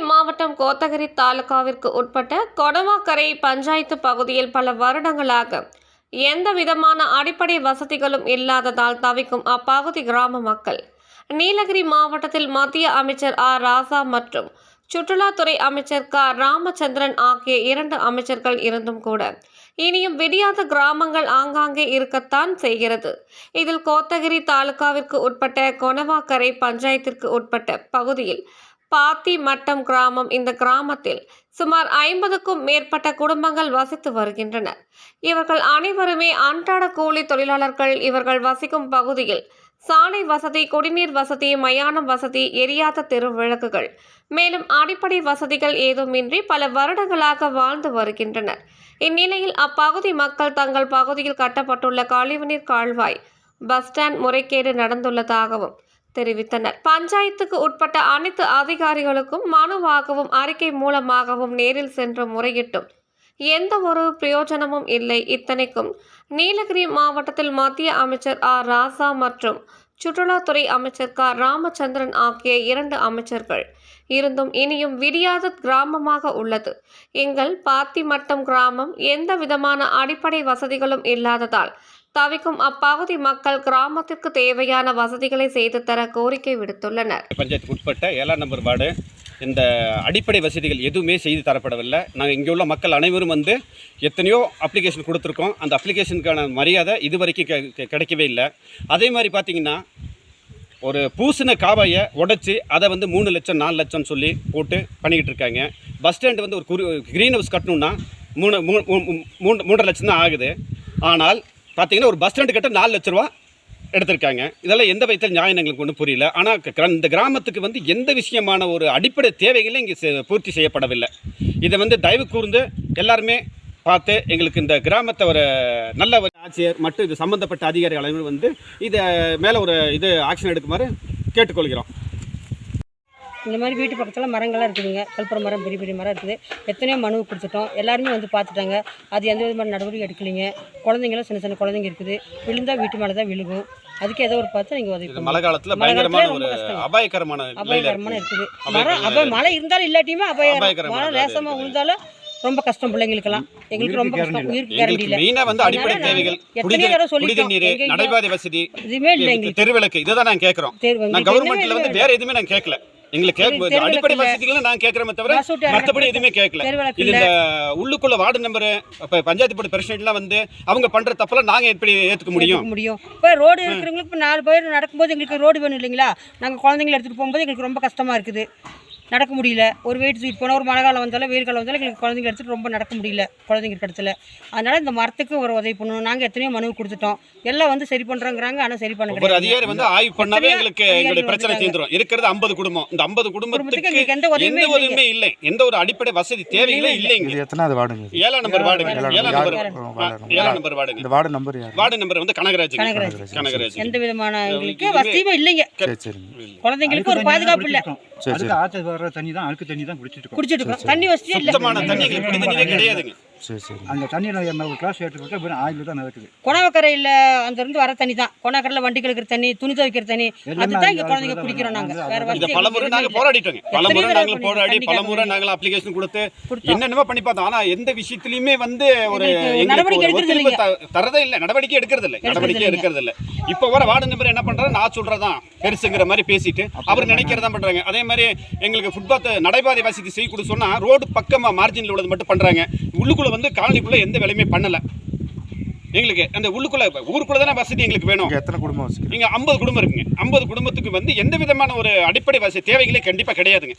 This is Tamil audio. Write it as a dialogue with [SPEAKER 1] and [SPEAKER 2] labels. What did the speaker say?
[SPEAKER 1] மாவட்டம் கோத்தகிரி தாலுகாவிற்கு உட்பட்ட கொடவாக்கரை பஞ்சாயத்து பகுதியில் பல வருடங்களாக எந்த விதமான அடிப்படை வசதிகளும் இல்லாததால் தவிக்கும் அப்பகுதி கிராம மக்கள். நீலகிரி மாவட்டத்தில் மத்திய அமைச்சர் ஆர் ராசா மற்றும் சுற்றுலாத்துறை அமைச்சர் க. ராமச்சந்திரன் ஆகிய இரண்டு அமைச்சர்கள் இருந்தும் கூட இனியும் விடியாத கிராமங்கள் ஆங்காங்கே இருக்கத்தான் செய்கிறது. இதில் கோத்தகிரி தாலுகாவிற்கு உட்பட்ட கொனவாக்கரை பஞ்சாயத்திற்கு உட்பட்ட பகுதியில் பாத்தி மட்டம் கிராமம் இந்த கிராமத்தில் சுமார் ஐம்பதுக்கும் மேற்பட்ட குடும்பங்கள் வசித்து வருகின்றனர். இவர்கள் அனைவருமே அன்றாட கூலி தொழிலாளர்கள். இவர்கள் வசிக்கும் பகுதியில் சாலை வசதி குடிநீர் வசதி மயானம் வசதி எரியாத தெரு விளக்குகள் மேலும் அடிப்படை வசதிகள் ஏதுமின்றி பல வருடங்களாக வாழ்ந்து வருகின்றனர். இந்நிலையில் அப்பகுதி மக்கள் தங்கள் பகுதியில் கட்டப்பட்டுள்ள கழிவுநீர் கால்வாய் பஸ் ஸ்டாண்ட் முறைகேடு நடந்துள்ளதாகவும் தெரிவித்தனர். பஞ்சாயத்துக்கு உட்பட்ட அனைத்து அதிகாரிகளுக்கும் மனுவாகவும் அறிக்கை மூலமாகவும் நேரில் சென்று முறையிட்டும். எந்த ஒரு பிரயோஜனமும் இல்லை இத்தனைக்கும். நீலகிரி மாவட்டத்தில் மத்திய அமைச்சர் ஆர். ராசா மற்றும் சுற்றுலாத்துறை அமைச்சர் க. ராமச்சந்திரன் ஆகிய இரண்டு அமைச்சர்கள். இருந்தும் இனியும் விடியாத கிராமமாக உள்ளது. எங்கள் பாத்திமட்டம் கிராமம் எந்த விதமான அடிப்படை வசதிகளும் இல்லாததால் தவிக்கும் அப்பகுதி மக்கள் கிராமத்திற்கு தேவையான வசதிகளை செய்து தர கோரிக்கை விடுத்துள்ளனர்.
[SPEAKER 2] பஞ்சாயத்துக்கு உட்பட்ட ஏழாம் நம்பர் வார்டு இந்த அடிப்படை வசதிகள் எதுவுமே செய்து தரப்படவில்லை. நாங்கள் இங்கே உள்ள மக்கள் அனைவரும் வந்து எத்தனையோ அப்ளிகேஷன் கொடுத்துருக்கோம். அந்த அப்ளிகேஷனுக்கான மரியாதை இது வரைக்கும் கிடைக்கவே இல்லை. அதே மாதிரி பார்த்தீங்கன்னா ஒரு பூசின காவாயை உடச்சி அதை வந்து மூணு லட்சம் நாலு லட்சம்னு சொல்லி போட்டு பண்ணிக்கிட்டு இருக்காங்க. பஸ் ஸ்டாண்டு வந்து ஒரு குரு க்ரீன் ஹவுஸ் கட்டணும்னா மூணு மூணு மூணு- மூன்றரை லட்சம் தான் ஆகுது. ஆனால் பார்த்தீங்கன்னா ஒரு பஸ் ஸ்டாண்டு கட்ட நாலு லட்ச ரூபா எடுத்திருக்காங்க. இதெல்லாம் எந்த விதத்தில் நியாயம் எங்களுக்கு ஒன்றும் புரியல. ஆனால் இந்த கிராமத்துக்கு வந்து எந்த விஷயமான ஒரு அடிப்படை தேவைகளும் இங்கே பூர்த்தி செய்யப்படவில்லை. இதை வந்து தயவு கூர்ந்து எல்லாருமே பார்த்து எங்களுக்கு இந்த கிராமத்தை ஒரு நல்ல ஒரு ஆட்சியர் மற்றும் இது சம்மந்தப்பட்ட அதிகாரிகள் வந்து இதை மேலே ஒரு இது ஆக்ஷன் எடுக்குமாறு கேட்டுக்கொள்கிறோம்.
[SPEAKER 3] இந்த மாதிரி வீட்டு பக்கத்தில் மரங்கள்லாம் இருக்குதுங்க. கல்புர மரம் பெரிய பெரிய மரம் இருக்குது. எத்தனையோ மனு கொடுத்துட்டோம். எல்லாருமே வந்து பார்த்துட்டாங்க. அது எந்த விதமான நடவடிக்கை எடுக்கலைங்க. குழந்தைங்களும் சின்ன சின்ன குழந்தைங்க இருக்குது. விழுந்தா வீட்டு மேலே தான் விழுகும். அதுக்கு ஏதோ ஒரு பார்த்து நீங்கள் உதவி
[SPEAKER 2] மழை காலத்தில்
[SPEAKER 3] மழை
[SPEAKER 2] பயங்கரமான
[SPEAKER 3] காலத்துல
[SPEAKER 2] ஒரு. அபாயகரமான
[SPEAKER 3] அபாயகரமான
[SPEAKER 2] இருக்குது.
[SPEAKER 3] மரம் அப்போ மழை இருந்தாலும் இல்லாட்டியுமே அபாயகரம். மழை லேசமாக. விழுந்தாலும் ரொம்ப கஷ்டம் பிள்ளைங்களுக்கெல்லாம். எங்களுக்கு ரொம்ப கஷ்டம். உயிருக்கு கேரண்டி இல்லை
[SPEAKER 2] மெயினாக வந்து அடிப்படை தேவைகள்.
[SPEAKER 3] எத்தனையோ
[SPEAKER 2] குடிநீர்
[SPEAKER 3] தடவை.
[SPEAKER 2] குடிநீர்
[SPEAKER 3] எங்கேயும்
[SPEAKER 2] நடைபாதை வசதி
[SPEAKER 3] இதுவுமே இல்லை எங்களுக்கு
[SPEAKER 2] தெருவிளக்கு இதை தான் நாங்கள் கேட்குறோம்
[SPEAKER 3] எதுவுமே
[SPEAKER 2] வந்து. வேற எதுவுமே நான் கேட்கல. எங்களுக்கு கேட்க
[SPEAKER 3] தெருவிளக்கு
[SPEAKER 2] அடிப்படை
[SPEAKER 3] இல்ல.
[SPEAKER 2] வசதிகளை நான் கேட்கறமே தவிர மற்றபடி எதுவுமே கேட்கல.
[SPEAKER 3] தெருவிளக்கு
[SPEAKER 2] இது இந்த உள்ளுக்குள்ள வார்டு நம்பர் இப்ப பஞ்சாயத்து போர்டு பிரசிடென்ட்லாம் வந்து அவங்க பண்ற தப்பெல்லாம் நாங்க எப்படி ஏத்துக்க முடியும்?
[SPEAKER 3] முடியும். இப்போ ரோடு இருக்கிறவங்களுக்கு இப்போ நாலு பேர் நடக்கும்போது எங்களுக்கு ரோடு வேணும் இல்லைங்களா? நாங்கள் குழந்தைங்கள எடுத்துகிட்டு போகும்போது எங்களுக்கு ரொம்ப கஷ்டமாக இருக்குது. நடக்க முடியல. ஒரு வெயிட் தூக்கிட்டு போனால் ஒரு மழை காலம் வந்தாலும் வெயில் காலம் வந்தாலும் எங்களுக்கு குழந்தைங்க எடுத்துகிட்டு ரொம்ப நடக்க முடியல குழந்தைங்க இடத்துல அதனால் இந்த மரத்துக்கு ஒரு உதவி பண்ணணும். நாங்கள் எத்தனையோ மனு கொடுத்துட்டோம். எல்லாம் வந்து சரி பண்ணுறோங்கிறாங்க ஆனால் சரி பண்ண
[SPEAKER 2] ஒரு அதிகாரி வந்து ஆய்வு பண்ணாவே எங்களுக்கு எங்களுடைய பிரச்சனை. தீர்ந்துரும் இருக்கிறது 50 குடும்பம். இந்த 50
[SPEAKER 3] குடும்பத்துக்கு எங்களுக்கு எந்த உதவியுமே
[SPEAKER 2] எந்த உதவியுமே இல்லை. எந்த ஒரு அடிப்படை வசதி தேவைகளே இல்லைங்க.
[SPEAKER 4] இது எத்தனாவது வார்டுங்க?
[SPEAKER 2] ஏழாம் நம்பர் வார்டுங்க.
[SPEAKER 4] ஏழாம் நம்பர்.
[SPEAKER 2] ஏழாம் நம்பர். வார்டுங்க.
[SPEAKER 4] இந்த வார்டு நம்பர்
[SPEAKER 2] வார்டு நம்பர் வந்து கனகராஜ்
[SPEAKER 3] கனகராஜ்.
[SPEAKER 2] கனகராஜ்
[SPEAKER 3] எந்த விதமான எங்களுக்கு வசதியுமே இல்லைங்க. குழந்தைங்களுக்கு ஒரு பாதுகாப்பு இல்லை.
[SPEAKER 5] வர்ற தண்ணி தான் அழுக்கு தண்ணி தான் குடிச்சிட்டு இருக்கோம்.
[SPEAKER 3] குடிச்சிட்டு இருக்கோம். தண்ணி வசதியே இல்லை.
[SPEAKER 2] சுத்தமான தண்ணி எங்களுக்கு குடி தண்ணியே கிடையாதுங்க.
[SPEAKER 4] சரி சரி.
[SPEAKER 5] அந்த தண்ணியில் நம்ம ஒரு கிளாஸ் வெறும் ஆயில் தான் நடக்குது
[SPEAKER 3] கொணவக்கரையில் அங்கிருந்து வர தண்ணி தான். கொணவக்கரையில் வண்டி கழுக்கிற தண்ணி துணி துவைக்கிற தண்ணி அதுதான் இங்கே குழந்தைங்க குடிக்கிறோம் நாங்கள் வேற
[SPEAKER 2] இத
[SPEAKER 3] வசதி
[SPEAKER 2] பலமுறை
[SPEAKER 3] எங்களுக்கு
[SPEAKER 2] நாங்க
[SPEAKER 3] எதுவுமே
[SPEAKER 2] போராடிட்டோங்க பலமுறை நாங்கள் போராடி பலமுறை
[SPEAKER 3] கேட்க
[SPEAKER 2] நாங்கள் அப்ளிகேஷன் கொடுத்து. என்னென்னமோ பண்ணி பார்த்தோம். ஆனா எந்த விஷயத்திலயுமே வந்து ஒரு
[SPEAKER 3] எங்களுக்கு
[SPEAKER 2] தரதே இல்ல. நடவடிக்கை எடுக்கிறது இல்ல. நடவடிக்கை
[SPEAKER 3] இல்லைங்க.
[SPEAKER 2] எடுக்கிறது இல்ல. இப்ப வர வார்டு நம்பர் என்ன பண்றாரு? நான் சொல்றதான் பெருசுங்கிற மாதிரி பேசிட்டு அவர் நினைக்கிறதா பண்றாங்க. அதே மாதிரி எங்களுக்கு ஃபுட்பாத் நடைபாதை வசதி செய்ய கொடு சொன்னா ரோடு பக்கமா மார்ஜினில் உள்ளது மட்டும் பண்றாங்க. உள்ளுக்குள்ள வந்து காலனிக்குள்ள எந்த வேலையுமே பண்ணல. எங்களுக்கு அந்த உள்ளுக்குள்ள ஊருக்குள்ள தானே வசதி எங்களுக்கு வேணும்.
[SPEAKER 4] எத்தனை குடும்பம் வச்சுக்கிறீங்க
[SPEAKER 2] இங்க ஐம்பது குடும்பம் இருக்குங்க. ஐம்பது குடும்பத்துக்கு வந்து எந்த விதமான ஒரு அடிப்படை வசதி தேவைகளே கண்டிப்பா கிடையாதுங்க.